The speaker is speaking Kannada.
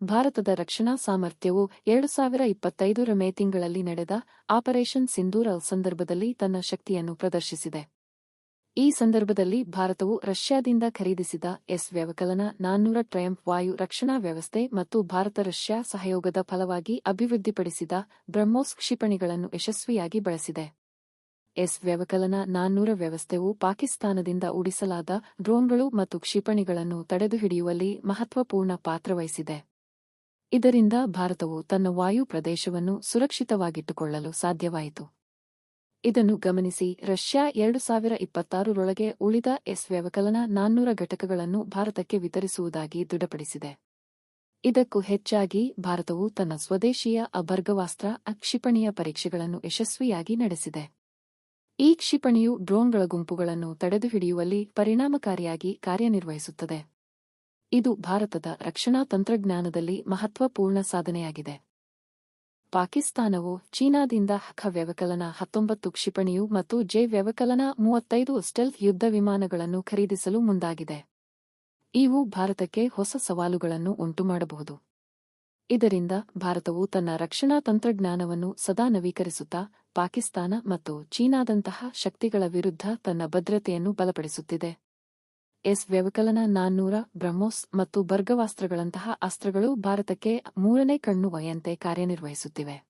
ಭಾರತದ ರಕ್ಷಣಾ ಸಾಮರ್ಥ್ಯವು ಎರಡು ಸಾವಿರ ಇಪ್ಪತ್ತೈದರ ಮೇ ತಿಂಗಳಲ್ಲಿ ನಡೆದ ಆಪರೇಷನ್ ಸಿಂಧೂರ ಸಂದರ್ಭದಲ್ಲಿ ತನ್ನ ಶಕ್ತಿಯನ್ನು ಪ್ರದರ್ಶಿಸಿದೆ. ಈ ಸಂದರ್ಭದಲ್ಲಿ ಭಾರತವು ರಷ್ಯಾದಿಂದ ಖರೀದಿಸಿದ ಎಸ್ ವ್ಯವಕಲನ ನಾನ್ನೂರ ಟ್ರಯಂಫ್ ವಾಯು ರಕ್ಷಣಾ ವ್ಯವಸ್ಥೆ ಮತ್ತು ಭಾರತ ರಷ್ಯಾ ಸಹಯೋಗದ ಫಲವಾಗಿ ಅಭಿವೃದ್ಧಿಪಡಿಸಿದ ಬ್ರಹ್ಮೋಸ್ ಕ್ಷಿಪಣಿಗಳನ್ನು ಯಶಸ್ವಿಯಾಗಿ ಬಳಸಿದೆ. ಎಸ್ ವ್ಯವಕಲನ ನಾನ್ನೂರ ವ್ಯವಸ್ಥೆಯು ಪಾಕಿಸ್ತಾನದಿಂದ ಉಡಿಸಲಾದ ಡ್ರೋನ್ಗಳು ಮತ್ತು ಕ್ಷಿಪಣಿಗಳನ್ನು ತಡೆದುಹಿಡಿಯುವಲ್ಲಿ ಮಹತ್ವಪೂರ್ಣ ಪಾತ್ರವಹಿಸಿದೆ ಇದರಿಂದ ಭಾರತವು ತನ್ನ ವಾಯು ಪ್ರದೇಶವನ್ನು ಸುರಕ್ಷಿತವಾಗಿಟ್ಟುಕೊಳ್ಳಲು ಸಾಧ್ಯವಾಯಿತು. ಇದನ್ನು ಗಮನಿಸಿ, ರಷ್ಯಾ ಎರಡು ಸಾವಿರ ಇಪ್ಪತ್ತಾರರೊಳಗೆ ಉಳಿದ ಎಸ್ ವ್ಯವಕಲನ ನಾನ್ನೂರ ಘಟಕಗಳನ್ನು ಭಾರತಕ್ಕೆ ವಿತರಿಸುವುದಾಗಿ ದೃಢಪಡಿಸಿದೆ. ಇದಕ್ಕೂ ಹೆಚ್ಚಾಗಿ ಭಾರತವು ತನ್ನ ಸ್ವದೇಶೀಯ ಅಭರ್ಗವಾಸ್ತ್ರ ಕ್ಷಿಪಣಿಯ ಪರೀಕ್ಷೆಗಳನ್ನು ಯಶಸ್ವಿಯಾಗಿ ನಡೆಸಿದೆ. ಈ ಕ್ಷಿಪಣಿಯು ಡ್ರೋನ್ಗಳ ಗುಂಪುಗಳನ್ನು ತಡೆದುಹಿಡಿಯುವಲ್ಲಿ ಪರಿಣಾಮಕಾರಿಯಾಗಿ ಕಾರ್ಯನಿರ್ವಹಿಸುತ್ತದೆ. ಇದು ಭಾರತದ ರಕ್ಷಣಾ ತಂತ್ರಜ್ಞಾನದಲ್ಲಿ ಮಹತ್ವಪೂರ್ಣ ಸಾಧನೆಯಾಗಿದೆ. ಪಾಕಿಸ್ತಾನವು ಚೀನಾದಿಂದ ಹಖ ವ್ಯವಕಲನ ಹತ್ತೊಂಬತ್ತು ಕ್ಷಿಪಣಿಯು ಮತ್ತು ಜೆ ವ್ಯವಕಲನ ಮೂವತ್ತೈದು ಸ್ಟೆಲ್ತ್ ಯುದ್ಧ ವಿಮಾನಗಳನ್ನು ಖರೀದಿಸಲು ಮುಂದಾಗಿದೆ. ಇವು ಭಾರತಕ್ಕೆ ಹೊಸ ಸವಾಲುಗಳನ್ನು ಉಂಟುಮಾಡಬಹುದು. ಇದರಿಂದ ಭಾರತವು ತನ್ನ ರಕ್ಷಣಾ ತಂತ್ರಜ್ಞಾನವನ್ನು ಸದಾ ನವೀಕರಿಸುತ್ತಾ, ಪಾಕಿಸ್ತಾನ ಮತ್ತು ಚೀನಾದಂತಹ ಶಕ್ತಿಗಳ ವಿರುದ್ಧ ತನ್ನ ಭದ್ರತೆಯನ್ನು ಬಲಪಡಿಸುತ್ತಿದೆ. ಎಸ್ ವ್ಯವಕಲನ ನಾನ್ನೂರ ಬ್ರಹ್ಮೋಸ್ ಮತ್ತು ಬರ್ಗವಾಸ್ತ್ರಗಳಂತಹ ಅಸ್ತ್ರಗಳು ಭಾರತಕ್ಕೆ ಮೂರನೇ ಕಣ್ಣು ವಯಂತೆ ಕಾರ್ಯನಿರ್ವಹಿಸುತ್ತಿವೆ.